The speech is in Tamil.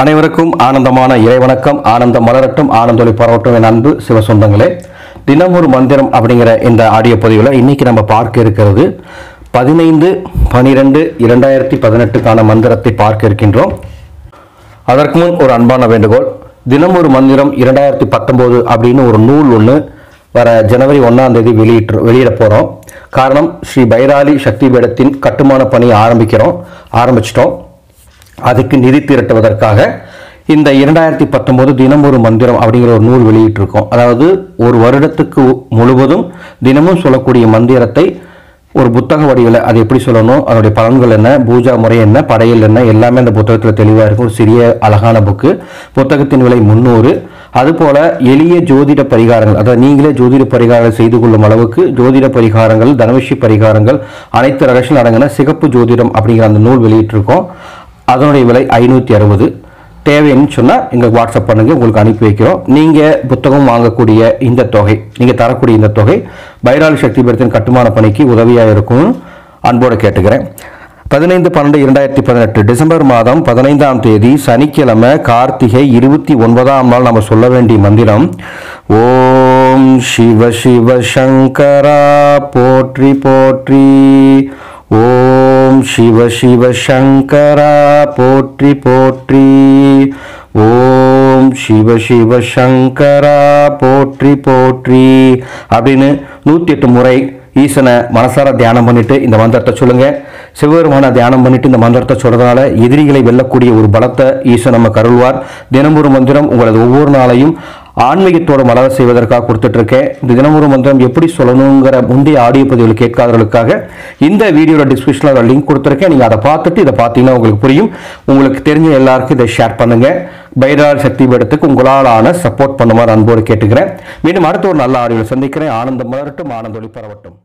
அனைவருக்கும் ஆனந்தமான இறைவணக்கம் ஆனந்தம் மலரட்டும் ஆனந்தொலி பரவட்டும் என் அன்பு சிவசொந்தங்களே தினம் ஒரு மந்திரம் அப்படிங்கிற இந்த ஆடியோ பதிவில் இன்னைக்கு நம்ம பார்க்க இருக்கிறது. பதினைந்து பனிரெண்டு இரண்டாயிரத்தி பதினெட்டுக்கான மந்திரத்தை பார்க்க இருக்கின்றோம். அதற்கு முன் ஒரு அன்பான வேண்டுகோள். தினம் ஒரு மந்திரம் இரண்டாயிரத்தி பத்தொம்போது அப்படின்னு ஒரு நூல் ஒன்று வர ஜனவரி ஒன்றாம் தேதி வெளியிட்டு வெளியிட போகிறோம் காரணம் ஸ்ரீ பைராலி சக்தி பீடத்தின் கட்டுமான பணி ஆரம்பிக்கிறோம். ஆரம்பிச்சிட்டோம். அதுக்கு நிதி திரட்டுவதற்காக இந்த இரண்டாயிரத்தி பத்தொம்போது தினம் ஒரு மந்திரம் அப்படிங்கிற ஒரு நூல் வெளியிட்டிருக்கோம். அதாவது ஒரு வருடத்துக்கு முழுவதும் தினமும் சொல்லக்கூடிய மந்திரத்தை ஒரு புத்தக வடிவில் அது எப்படி சொல்லணும் அதனுடைய பலன்கள் என்ன பூஜா முறை என்ன படையல் என்ன எல்லாமே அந்த புத்தகத்தில் தெளிவாக இருக்கும். ஒரு சிறிய அழகான புக்கு புத்தகத்தின் விலை முந்நூறு அதுபோல் எளிய ஜோதிட பரிகாரங்கள் அதாவது நீங்களே ஜோதிட பரிகாரம் செய்து கொள்ளும் அளவுக்கு ஜோதிட பரிகாரங்கள் தனவிஷி பரிகாரங்கள் அனைத்து ரகசியம் அடங்கின சிகப்பு ஜோதிடம் அப்படிங்கிற அந்த நூல் வெளியிட்டிருக்கோம். அதனுடைய விலை ஐநூற்றி அறுபது. தேவைன்னு சொன்னால் எங்களுக்கு வாட்ஸ்அப் பண்ணுங்கள் உங்களுக்கு அனுப்பி வைக்கிறோம். நீங்கள் புத்தகம் வாங்கக்கூடிய இந்த தொகை நீங்கள் தரக்கூடிய இந்த தொகை பைராலி சக்தி பீடத்தின் கட்டுமான பணிக்கு உதவியாக இருக்கும்னு அன்போடு கேட்டுக்கிறேன். பதினைந்து பன்னெண்டு இரண்டாயிரத்தி பதினெட்டு டிசம்பர் மாதம் பதினைந்தாம் தேதி சனிக்கிழமை கார்த்திகை இருபத்தி ஒன்பதாம் நாள் நம்ம சொல்ல வேண்டிய மந்திரம். ஓம் சிவ சிவ சங்கரா போற்றி போற்றி. ஓம் சிவ சிவ சங்கரா போற்றி போற்றி. ஓம் சிவ சிவ சங்கரா போற்றி போற்றி. அப்படின்னு நூற்றி எட்டு முறை ஈசனை மனசார தியானம் பண்ணிட்டு இந்த மந்திரத்தை சொல்லுங்க. சிவபெருமான தியானம் பண்ணிட்டு இந்த மந்திரத்தை சொல்றதுனால எதிரிகளை வெல்லக்கூடிய ஒரு பலத்தை ஈசன் நம்ம கருள்வார். தினமொரு மந்திரம் உங்களது ஒவ்வொரு நாளையும் ஆன்மீகத்தோட மலர செய்வதற்காக கொடுத்துட்டு இருக்கேன் இந்த தினமொரு மந்திரம் எப்படி சொல்லணுங்கிற முந்தைய ஆடியோ பதிவில் கேட்காதவர்களுக்காக இந்த வீடியோட டிஸ்கிரிப்ஷனில் லிங்க் கொடுத்துருக்கேன். நீங்கள் அதை பார்த்துட்டு இதை பார்த்தீங்கன்னா உங்களுக்கு புரியும். உங்களுக்கு தெரிஞ்ச எல்லாருக்கும் இதை ஷேர் பண்ணுங்க. பைரால் சக்தி பீடத்துக்கு உங்களாலான சப்போர்ட் பண்ணுமாறு அன்போடு கேட்டுக்கிறேன். மீண்டும் அடுத்த ஒரு நல்ல ஆடியோவில் சந்திக்கிறேன். ஆனந்தம் மலரட்டும் ஆனந்தொலி பரவட்டும்.